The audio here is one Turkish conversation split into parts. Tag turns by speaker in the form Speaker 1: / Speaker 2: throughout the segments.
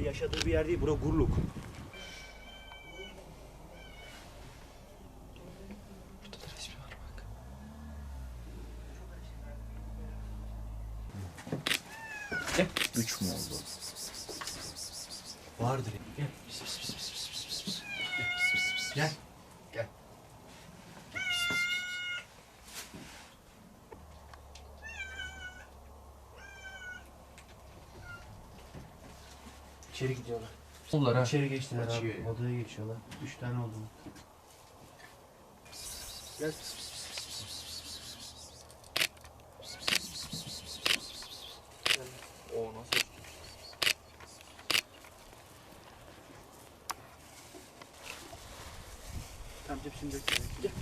Speaker 1: yaşadığı bir yer değil. Bura Gurluk.
Speaker 2: Burada da resmi var bak.
Speaker 1: Gel.
Speaker 2: Üç mü oldu?
Speaker 1: Vardır. Gel. Gel. Gel. İçeri gidiyorlar.
Speaker 2: Oldular ha.
Speaker 1: İçeri geçtiler
Speaker 2: Açıyor
Speaker 1: abi.
Speaker 2: ya.
Speaker 1: Odaya geçiyorlar. Üç tane oldu. Gel.
Speaker 2: O nasıl?
Speaker 1: Tamam şimdi bekle. Gel.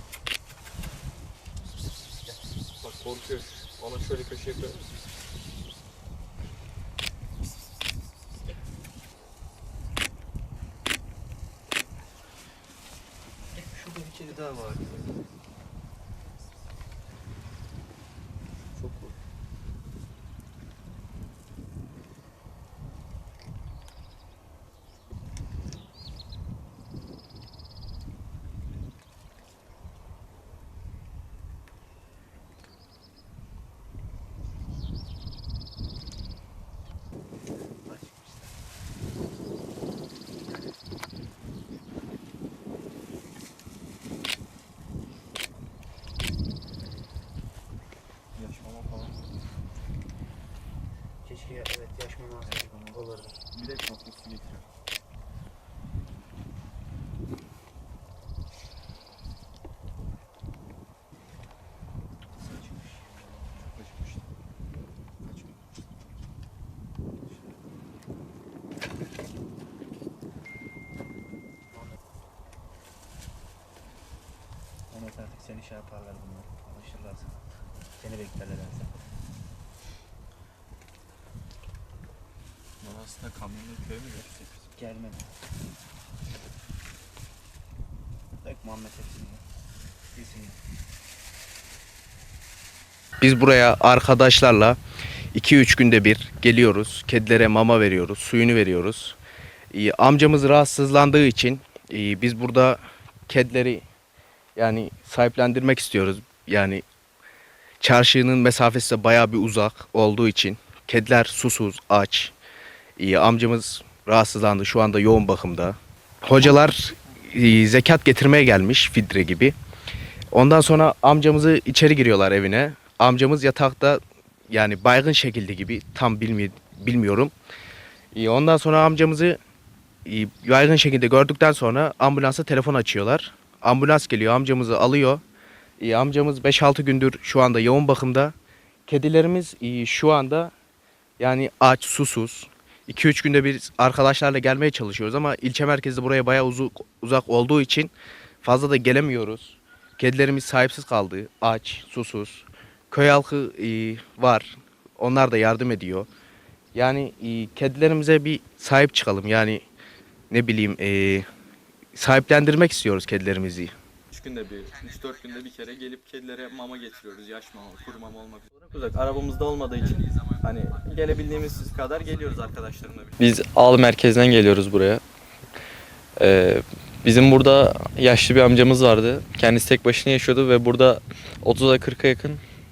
Speaker 2: Bak korkuyor. Ona şöyle köşeye koy.
Speaker 1: Şurada bir Keşke evet yaş mama alsaydık ama olurdu.
Speaker 2: Bilek noktası getiriyor.
Speaker 1: Saçmış.
Speaker 2: Çok acımıştı. Kaçmıyor.
Speaker 1: Ahmet artık seni şey yaparlar bunlar. Alışırlar sana. Seni beklerler her zaman.
Speaker 2: Aslında kamyonlu köy mü görsek biz?
Speaker 1: Gelmedi. Bak Muhammed hepsini. ya.
Speaker 3: Biz buraya arkadaşlarla 2-3 günde bir geliyoruz. Kedilere mama veriyoruz, suyunu veriyoruz. Ee, Amcamız rahatsızlandığı için e, biz burada kedileri yani sahiplendirmek istiyoruz. Yani çarşının mesafesi de bayağı bir uzak olduğu için kediler susuz, aç. Ee, Amcamız rahatsızlandı. Şu anda yoğun bakımda. Hocalar e, zekat getirmeye gelmiş fidre gibi. Ondan sonra amcamızı içeri giriyorlar evine. Amcamız yatakta yani baygın şekilde gibi tam bilmi- bilmiyorum. Ondan sonra amcamızı e, baygın şekilde gördükten sonra ambulansa telefon açıyorlar. Ambulans geliyor amcamızı alıyor. Amcamız 5-6 gündür şu anda yoğun bakımda. Kedilerimiz şu anda yani aç, susuz. 2-3 günde bir arkadaşlarla gelmeye çalışıyoruz ama ilçe merkezi buraya bayağı uzak, uzak olduğu için fazla da gelemiyoruz. Kedilerimiz sahipsiz kaldı. Aç, susuz. Köy halkı e, var. Onlar da yardım ediyor. Yani e, kedilerimize bir sahip çıkalım. Yani ne bileyim e, sahiplendirmek istiyoruz kedilerimizi.
Speaker 2: Üç günde bir, üç dört günde bir kere gelip kedilere mama getiriyoruz. Yaş mama, kuru mama olmak üzere. Arabamızda olmadığı için hani gelebildiğimiz kadar geliyoruz arkadaşlarımla birlikte.
Speaker 4: Biz Ağlı merkezden geliyoruz buraya. Ee, bizim burada yaşlı bir amcamız vardı. Kendisi tek başına yaşıyordu ve burada 30'a 40'a yakın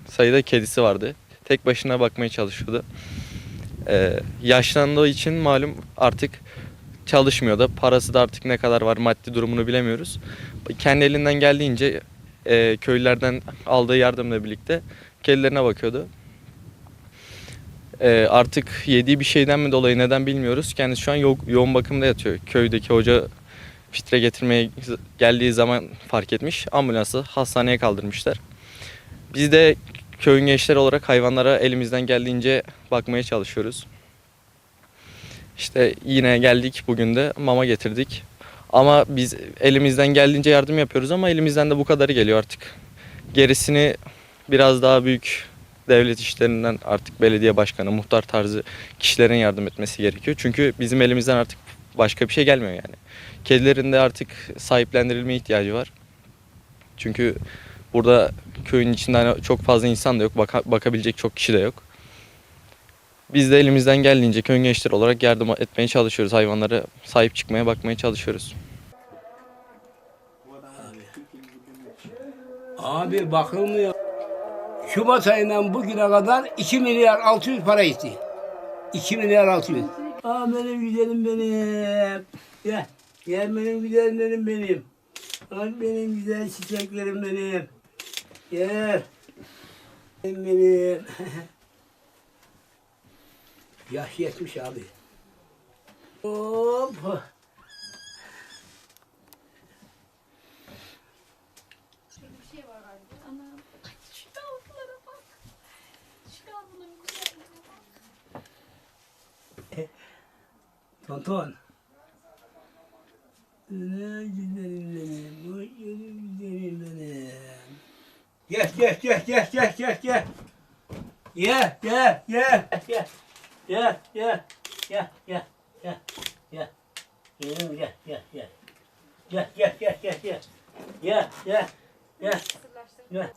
Speaker 4: sayıda kedisi vardı. Tek başına bakmaya çalışıyordu. Ee, yaşlandığı için malum artık çalışmıyor da parası da artık ne kadar var maddi durumunu bilemiyoruz. Kendi elinden geldiğince e, köylülerden aldığı yardımla birlikte kedilerine bakıyordu. Ee, artık yediği bir şeyden mi dolayı neden bilmiyoruz. Kendisi şu an yo- yoğun bakımda yatıyor. Köydeki hoca fitre getirmeye geldiği zaman fark etmiş. Ambulansı hastaneye kaldırmışlar. Biz de köyün gençleri olarak hayvanlara elimizden geldiğince bakmaya çalışıyoruz. İşte yine geldik bugün de mama getirdik. Ama biz elimizden geldiğince yardım yapıyoruz ama elimizden de bu kadarı geliyor artık. Gerisini biraz daha büyük devlet işlerinden artık belediye başkanı, muhtar tarzı kişilerin yardım etmesi gerekiyor. Çünkü bizim elimizden artık başka bir şey gelmiyor yani. Kedilerin de artık sahiplendirilmeye ihtiyacı var. Çünkü burada köyün içinde çok fazla insan da yok, baka- bakabilecek çok kişi de yok. Biz de elimizden geldiğince köy gençleri olarak yardım etmeye çalışıyoruz. Hayvanlara sahip çıkmaya bakmaya çalışıyoruz.
Speaker 5: Abi bakılmıyor. Şubat ayından bugüne kadar 2 milyar 600 para itti. 2 milyar 600. Aa benim güzelim benim. Gel. Gel benim güzellerim benim. Ay benim güzel çiçeklerim benim. Gel. Benim benim. Yaş yetmiş abi. Hop.
Speaker 6: bir şey var galiba. Anam. Ay, Şu yavrulara bak. Şu yavrunun güzelliğine bak.
Speaker 5: Tonton. Güzelim benim, bu güzelim benim. Gel gel gel gel gel gel gel. Gel gel gel gel. Gel gel gel gel gel gel. Gel gel gel gel. Gel gel gel gel gel. Gel gel gel. Gel.